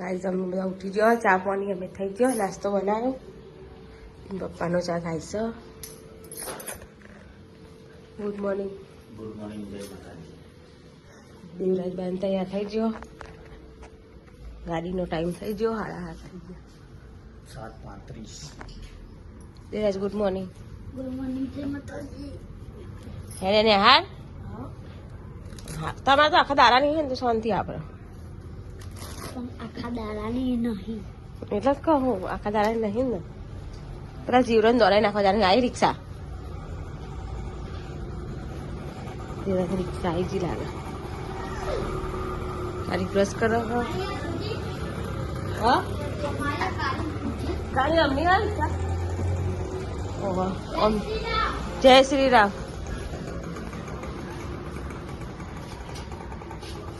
Guys અમે બધા ઉઠી ગયો. ચા પાણી અમે થઈ ગયો. નાસ્તો બનાવ્યો. પપ્પાનો ચા થાય છે. Good morning good morning Devraj બેન તૈયાર થઈ ગયો. ગાડીનો ટાઈમ થઈ ગયો. હાડા હાથ થઈ ગયો. સાત પાંત્રીસ. Devraj good morning good morning જય માતાજી. હેરે ને હાર? હા. તમારે તો આખા દારા નહીં હોય ને તો શાંતિ આપણે આખા દાડાની નહીં. એટલે કહું, આખા દાડા નહીં ને. પેલા જીવરન દોરાઈ નાખવા દાડા આવી રિક્ષા. રિક્ષા આવી જી લાગે. તારી બ્રશ કરો હા. ગાડી અમની આ રિક્ષા? ઓહો, ઓમ. જય શ્રી રામ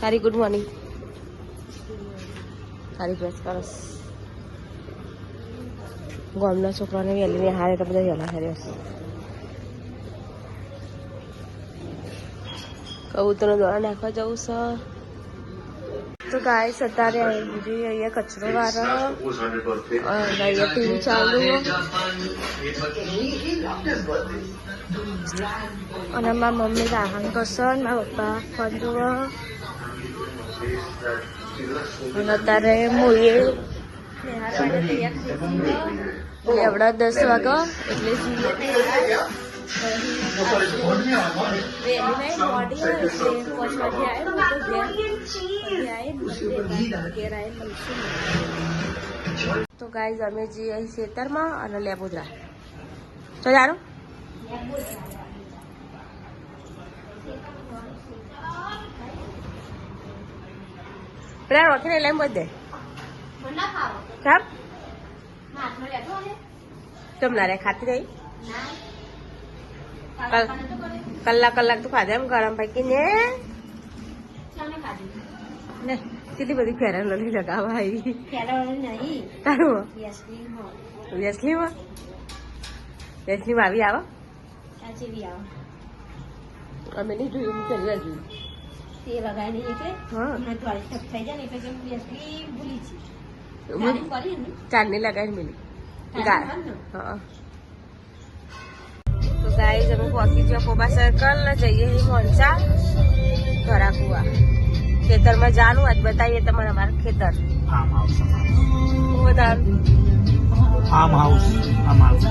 તારી ગુડ મોર્નિંગ તારી બ્રશ કરસ ગામના છોકરાને વહેલી હારે તો બધા વહેલા હારે હશે કબૂતરનો દોડા નાખવા જવું છે. તો ગાય સતારે અહીંયા કચરો વાળો અહીંયા ટીવી ચાલુ અને મારા મમ્મી રાહન કરશે મારા પપ્પા જુઓ અને અત્યારે મોઈએ એવડા દસ વાગો એટલે તો ગાઈઝ અમે જઈએ અહીં ખેતરમાં અને લેબોદરા તો જાણો? પેલા રોટીને લઈને બધે સાહેબ કેમ ના રે ખાતી રહી કલ- કલાક કલાક તો ખાધા એમ ગરમ પૈકી ને ને કેટલી બધી ફેરન લલી લગાવવા આવી નહીં તારું યસમી હો વેસલીમાં વેસલીમાં આવી આવો આ જેવી આવો અમે નહીં જોયું હું પહેલી વાર જોયું તે લગાવી નહીં એટલે હમણાં થોડી ટપ થઈ જાય ને એટલે કેમ યસમી ભૂલી છે હું ચાલી કરી ને. ચાંદની લગાવી મેલી. ને. હા તો ગાઈઝ અમે પહોંચી ગયા કોબા સર્કલ ને જઈએ મોનસા ઘરા કુવા ખેતરમાં જાનું આજ બતાવીએ તમારે અમારા. ખેતર ફાર્મ હાઉસ ફાર્મ હાઉસ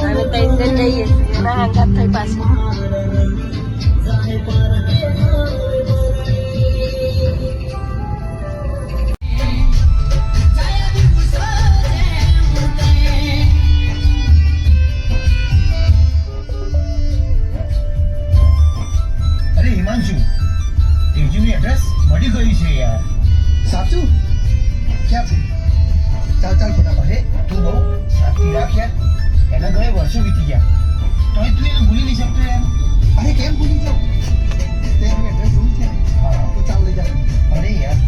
અમે ત્રણ જઈએ છીએ એના થઈ પાછું. સાચું? ક્યાં છે? ચાલ ચાલ ફટાફટ, હે? તું બહુ સાચી એના ઘણા વર્ષો વીતી ગયા. તોય તું ભૂલી નહીં શકતો યાર. અરે કેમ ભૂલી જાઉં તે એનું એડ્રેસ જોયું છે? હા. તો ચાલ લઈ જા. અરે યાર.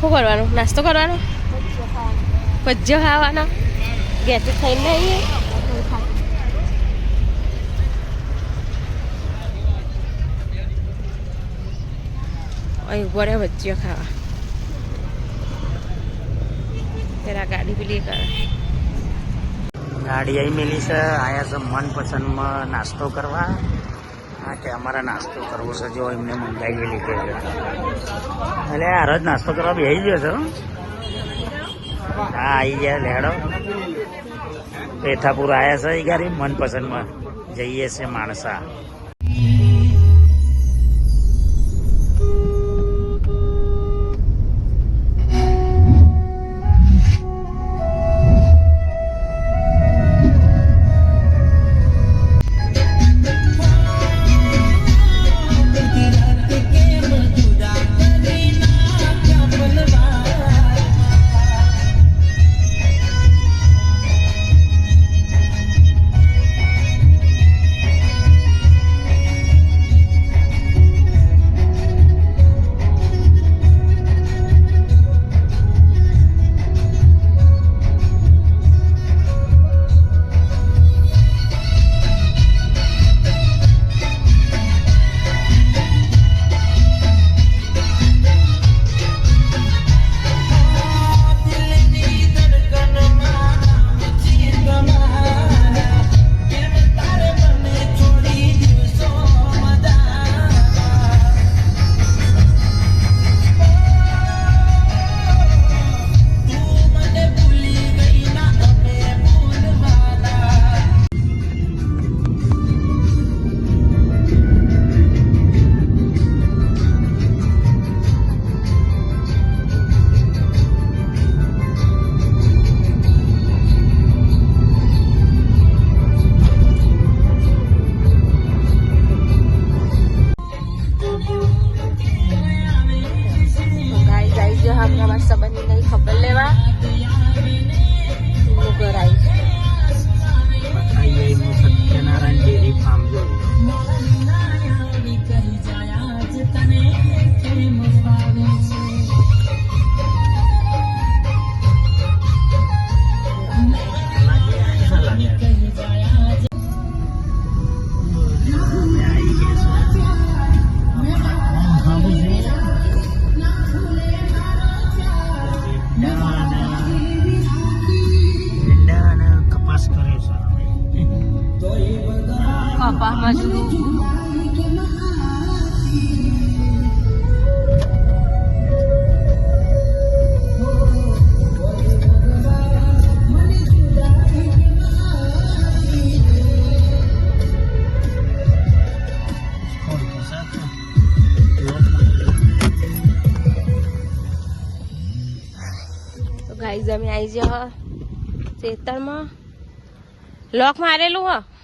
શું કરવાનું? નાસ્તો કરવાનો? ભજીયો ખાવાનો? ગેસ ખાઈને આવીએ? અહીં ઊભો રહે ભજીયો ખાવા. પેલા ગાડી પેલી કરે ગાડી આવી મેલી છે. આયા છે મનપસંદમાં નાસ્તો કરવા. હા, કે અમારે નાસ્તો કરવો છે જો એમને મંગાવી લીધે કે એટલે હાર જ નાસ્તો કરવા બેસી ગયો છો, હા. આવી ગયા, લેડો. પેથાપુર આવ્યા છે એ ગાડી મનપસંદમાં. જઈએ છે માણસા. કપામાં જુઓ તો ગાઈઝ અમે આવી જા ખેતરમાં લોક મારેલું હ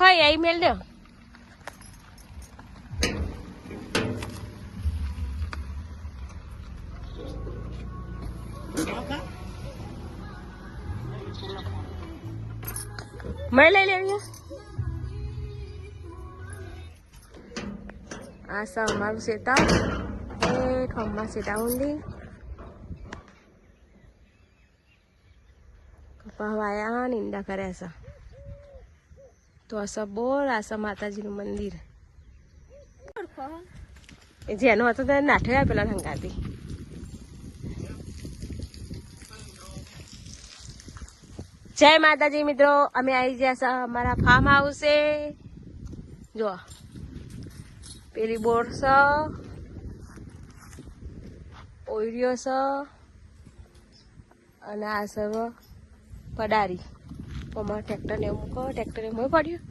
હોય અહીં મેલ દો. મેં લઈ લેવી આ છે અમારું એ ખમ્મા સેતા ઊંડી કપા વાયા નિંદા કરે છે. તો આ છે બોર આ માતાજીનું મંદિર જેનો હતો તેને નાઠ્યો પેલા હંગાતી જય માતાજી મિત્રો અમે આવી ગયા છે અમારા ફાર્મ હાઉસે જો પેલી બોર છે ઓઈડિયો છે અને આ સર્વ પડારી અમારા ટ્રેક્ટર ને એવું મૂકો ટ્રેક્ટર એમ પડ્યું.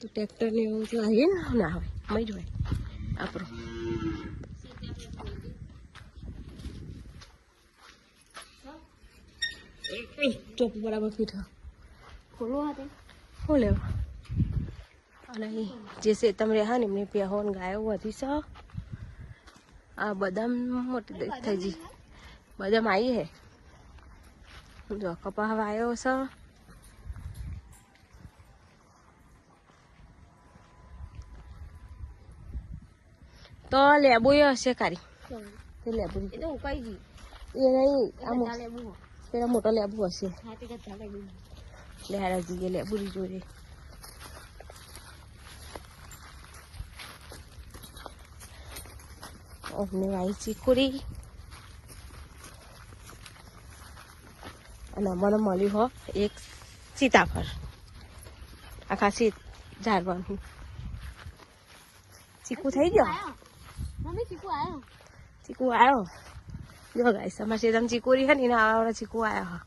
તો ટ્રેક્ટર ને એવું તો આવીએ ને ના આવે મય જ હોય આપણો ચોપ બરાબર ફીટ ખોલો હાથે લેવા? અને જે છે તમે હા ને એમને પ્યાહો ને ગાયો વધી સ આ બદામ મોટી થઈ જી બદામ આવી હે. જો કપા હવે આવ્યો છે તો લેબુ હશે કારી તે લેબુ એ તો ઉકાઈ ગઈ એ નહીં આ લેબુ પેલા મોટો લેબુ હશે. લેહારા જઈએ લેબુ જોડે. અમને વાઈ ચીકુરી અને મને મળ્યું હો. એક સીતાફળ. આખા સીત ઝાડવાનું ચીકુ થઈ ગયો? ચીકુ આવ્યો જો ગાઈસ અમારે સીધમ ચીકુરી હે ને એના આવડા ચીકુ આવ્યા હા.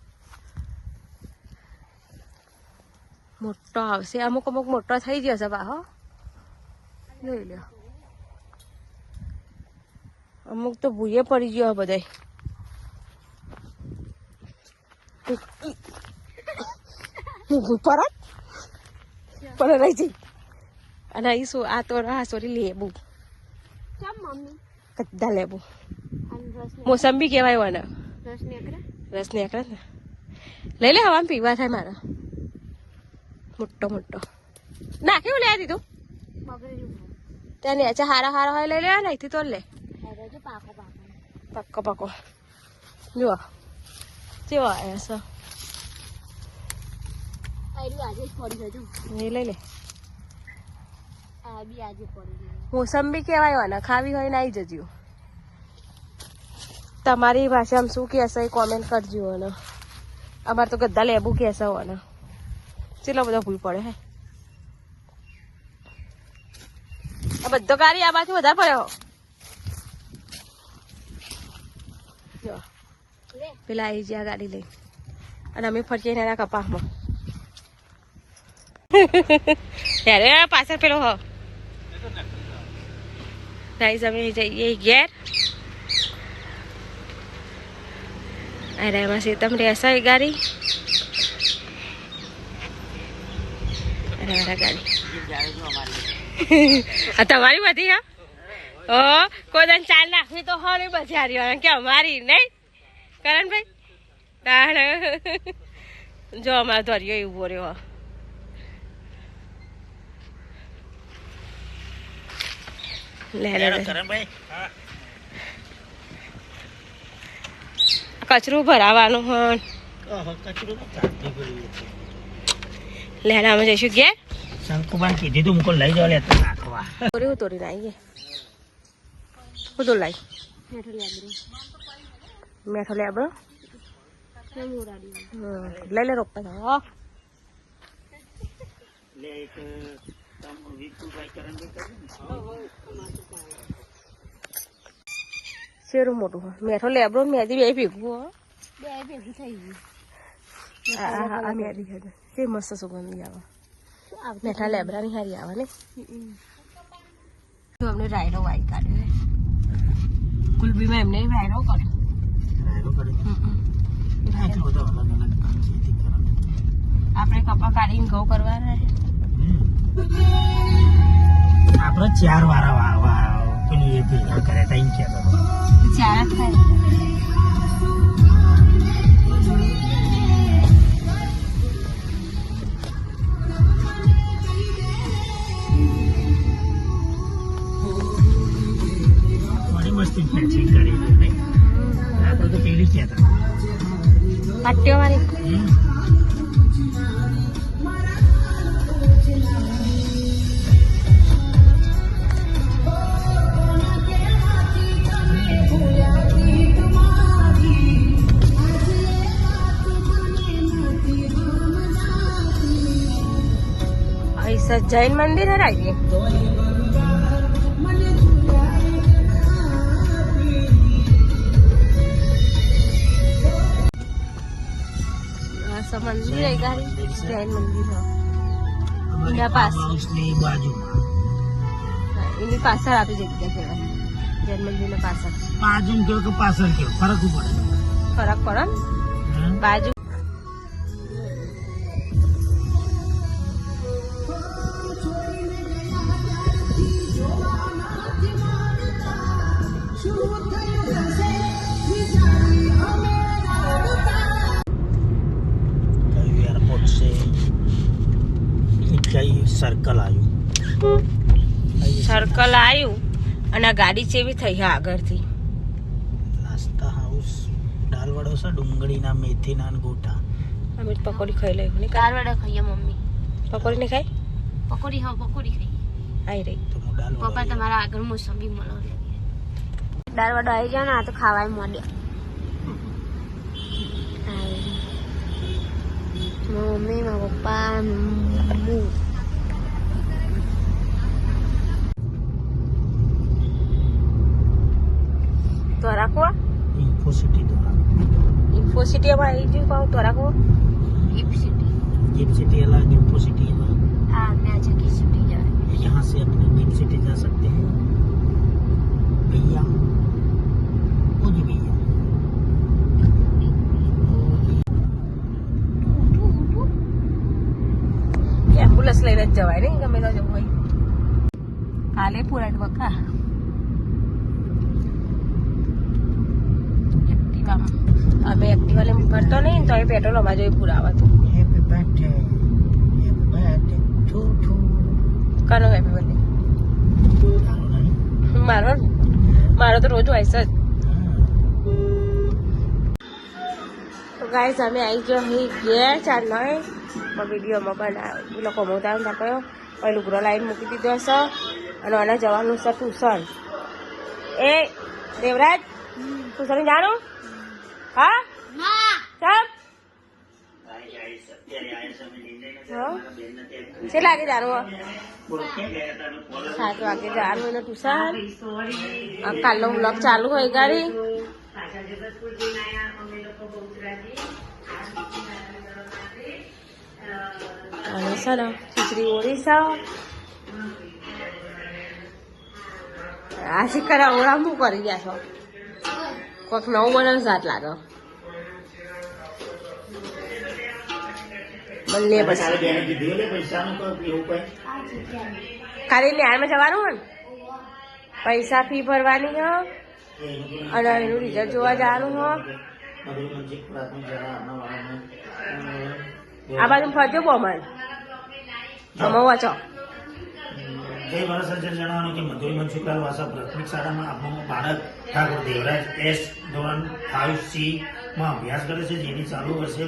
મોટો આવશે. અમુક અમુક મોટો થઈ ગયો છે બાહો જોઈ લ્યો. અમુક તો ભૂયે પડી ગયો બધાય. પરત? પર રહી જઈ. અને અહીં શું આ તો આ સોરી લેબુ કદ્દા લેબુ મોસંબી કહેવાય વાને રસ ને? એકરે ને. લઈ લે હવામાં પીવા થાય મારા. મોટો મોટો. ના કેવું લે દીધું? ત્યાં નીચે હારા હારા હોય લઈ લેવા ને અહીંથી તો લે. પાકો પાકો. પક્કો પક્કો જુઓ. કેવો આવ્યા એ લઈ લે. મોસંબી કેવાય વાના ખાવી હોય ને આવી જજો. તમારી ભાષામાં શું કહેશે એ કોમેન્ટ કરજો અને અમારે તો ગદ્દા લેબુ કહેશે હોને ચેટલો બધો ભૂલ પડે હે. આ બધો કાર્ય આમાંથી વધારે પડ્યો જો લે પેલા આવી જ્યાં ગાડી લઈ અને અમે ને એના કપાસમાં ત્યારે પાછળ પેલો હ ગાઈઝ અમે જઈએ ઘેર અરે એમાં સીતમ રહેશે ગાડી અરે મારા ગાડી તમારી બધી હા ઓ કોઈ ચાલ નાખવી તો હો નહીં બધી હારી કે અમારી નહીં કરણભાઈ? તાણ. જો અમારો ધોર્યો ઊભો રહ્યો. કચરું ભરાવાનું હણ કચરો લેડામાં જઈશું ઘેર. શંકુબાન કીધી તું મુકો લઈ જાવ લેતા નાખવા. તોરી તોરી આવીએ બધું แม่เขาแล้วเบ้อเล่เลยหลบไปเหระเลยคือรู้เสื้อหมดหัวแม่เขาแล้วเบ้อแม่ที่เบี้ยผีกัวเบี้ยผีที่ใช่อ่าอ่าแม่ดีคระเสื้อมัสสุกันยาวแม่ทาแล้วบ้านี่หายาวนี่รวมในไรเราไหวกันเลยคุณบีแม่ไม่ไหวเราก่อน કરે હમ. એટલું બધું અલગ અલગ ખેતી કરે આપણે કપા કાઢીને ઘઉં કરવાના છે. આપણે ચાર વારા વાવા પેલું એ ભેગા કરે ત્યાં કહેતો ચાર જ થાય મસ્તી ફેન્સિંગ કરી. લીખ્યા હતા પાટ્યો વાળી જૈન મંદિર હરાવીએ મંદિર જૈન મંદિર એના પાસે. એની પાછળ આપી જગ્યા કહેવાય. જૈન મંદિરના પાછળ. બાજુ કે પાછળ કે ફરક પડે ફરક પડે બાજુ અને આ ગાડી ચેવી થઈ હા આગળથી. નાસ્તા હાઉસ. દાલવડો છે ડુંગળીના મેથીના ને ગોટા. અમે પકોડી ખાઈ લઈ ને દાળવડા ખાઈએ મમ્મી. પકોડી ને ખાઈ પકોડી હા પકોડી ખાઈ આવી રહી. તો હું દાલવડો પપ્પા તમારા આગળ મોસંબી મળો. દાળવડો આવી જાય ને આ તો ખાવાય મોડે મમ્મી મારા પપ્પા હું આવું. ઇન્ફોસિટી દ્વારા ઇન્ફોસિટી માં આવી ગયું કહું તો રાખો गिफ्ट सिटी गिफ्ट सिटी अलग इन्फो सिटी अलग हाँ मैं जगह सिटी जाए यहाँ से अपने गिफ्ट सिटी जा सकते हैं भैया ओ जी भैया કે એમ્બ્યુલન્સ લઈને જ જવાય ને ગમે તો જવું હોય કાલે પૂરા જ કામ. અમે એક્ટિવા લઈને કરતો નહીં તો એ પેટ્રોલ અમારે જોઈ પુરાવત. કનો હેપી બર્થડે. મારો મારો તો રોજ વાઈસ જ. તો ગાઈસ અમે આવી ગયો અહીં ઘેર ચાંદનો વિડીયોમાં બનાવ્યો લોકો મોટા કયો પહેલું ગ્રો લાઈન મૂકી દીધો છે અને આના જવાનું છે ટ્યુશન એ દેવરાજ ટ્યુશન જાણું? હા? છે લાગે જાણું સાત વાગે જવાનું એને ટ્યુશન આ કાલનો બ્લોગ ચાલુ હોય ગાડી. અને છે ને ખીચડી ઓળી છે આ શિકાર ઓળા શું કરી ગયા છો. કોઈક નવું બનાવ સાત લાગે બંને પછી પૈસાનું તો એવું ખાલી ન્યાયમાં જવાનું હોય પૈસા ફી ભરવાની હો અને એનું રિઝલ્ટ જોવા જવાનું હો આ બાજુ ફરજો બોમન તમે વાંચો જય ભારત સરકાર જણાવવાનું કે મધુરી મનસુખલાલ વાસા પ્રાથમિક શાળામાં આપણું બાળક ઠાકોર દેવરાજ એસ ધોરણ ફાઇવ સી માં અભ્યાસ કરે છે જેની ચાલુ વર્ષે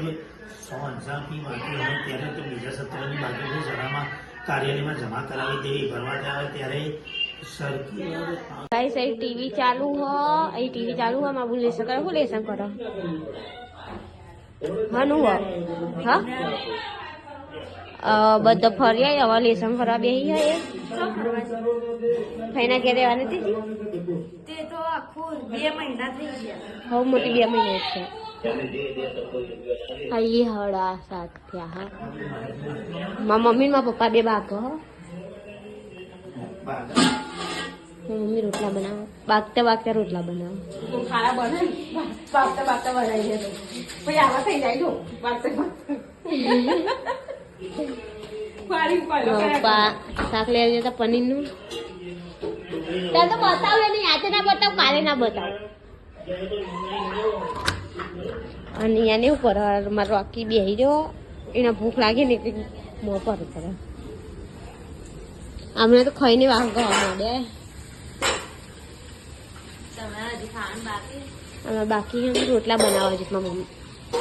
સો હજાર ફી બાકી હોય ત્યારે તો બીજા સત્રની બાકી છે શાળામાં કાર્યાલયમાં જમા કરાવી દેવી ભરવા આવે ત્યારે ભાઈ સાહેબ ટીવી ચાલુ હ અહીં ટીવી ચાલુ હ માં લેસન કરો હું લેસન કરો. હનુ હ? બધા ફરી આઈ હવે લેસન કરવા બેહી આવે ફઈના ઘેર રહેવાની હતી તે તો આખું બે મહિના થઈ ગયા. હવે મોટી બે મહિના છે. અહીં હળા સાત થયા હા. મારા મમ્મી ને મારા પપ્પા બે બાકો હો. મમ્મી રોટલા બનાવો. બાગતા બાગતા રોટલા બનાવો. ખારા બને બાપતા બાપતા બનાવી દે પછી આવા થઈ જાય જો. પપ્પા શાક લઈ પનીરનું. ત્યાં તો બતાવે નહીં આજે ના બતાવ કાલે ના બતાવ. અને અહીંયા એવું કરે મારો આખી બેહી રહ્યો એને ભૂખ લાગે ને એટલે મોં પર કરે હમણાં તો ખાઈને વાગવા માંડે અમે બાકી રોટલા બનાવવા છે મમ્મી.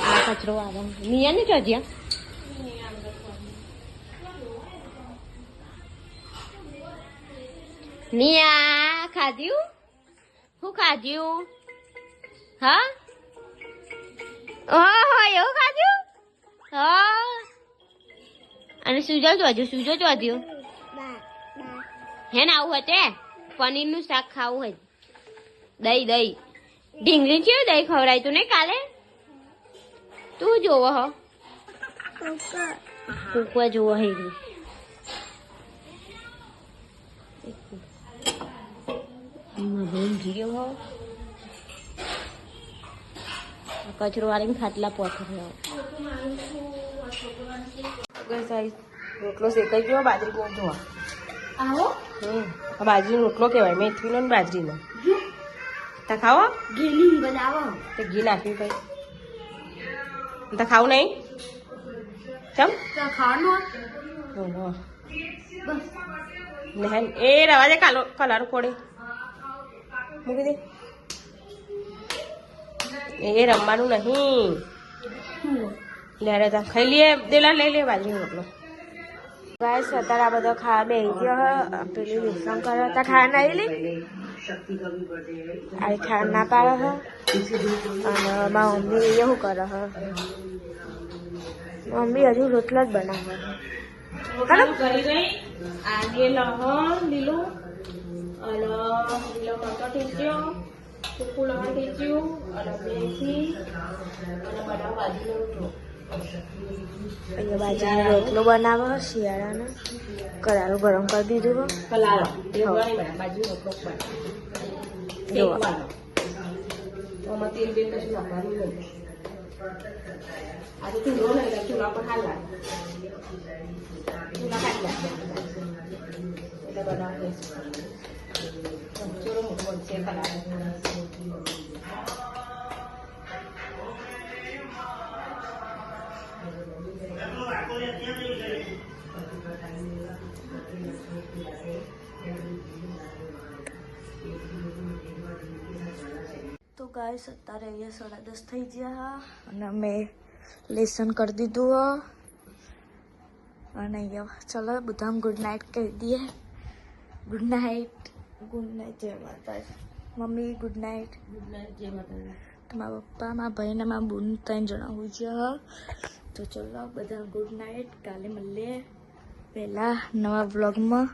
આ કચરો આવે નિયા ને ચોજ્યા નિયા ખાધ્યું શું ખાધ્યું હા ઓહો એવું ખાધ્યું હા અને સુજો જોજો સુજો જોજો હે ને આવું હતે પનીરનું શાક ખાવું હોય દહીં દહીં ઢીંગલી છે દહીં ખવડાય તું નહીં કાલે તું જોવો હો કુકવા જોવો હે રી. એમાં બેન ગયો કચરો વાળીને ખાટલા પોથર્યો રોટલો શેકાઈ ગયો બાજરીનો જોવા. આવો. હમ બાજરીનો રોટલો કહેવાય મેથીનો ને બાજરીનો. તા ખાવો? ઘેલી બનાવો. તે ઘી નાખ્યું ભાઈ. તા ખાવું નહીં? ચમ? ખાવાનું એ રવાજે કાલો કલર પડે મૂકી દે. એ રમવાનું નહીં. લે તા, ખાઈ લઈએ. દેલા લઈ લે બાજુ રોટલો. ગાઈસ, અત્યારે આ બધો ખાવા બે ગયો પેલી વિશ્રામ કરો. તા, ખાવા ના લે આ ખાવા ના પાડે હ. અને મમ્મી એવું કરે હ? મમ્મી હજુ રોટલો જ બનાવે. કરી ગઈ આગે લહણ લીલું. સૂકું અને મેથી અને રોટલો. અહીંયા બાજરીનો રોટલો બનાવો શિયાળાનો. કરારો ગરમ કરી દીધું કલારો બાજરીનો રોટલો આમાં તેલ બેલ કશું નાખવાનું નહીં. આજે ચૂલો નહીં ચૂલા પર હાલવા ચૂલા કાઢી એટલે બનાવી દઈશું ચૂલો મોટો બનશે કલાક તો ગાય અત્યારે અહીંયા સાડા દસ થઈ ગયા અને અમે લેસન કરી દીધું હ. અને અહીંયા, ચલો બધા ગુડ નાઇટ કહી દઈએ. ગુડ નાઇટ ગુડ નાઇટ જય માતાજી. Mummy good night. Good night જય માતાજી. મારા પપ્પા મારા ભાઈ ને મારા બુન ત્રણ જણા હોય છે તો ચલો બધા ગુડ નાઇટ. કાલે મળીએ પહેલાં નવા વ્લોગમાં.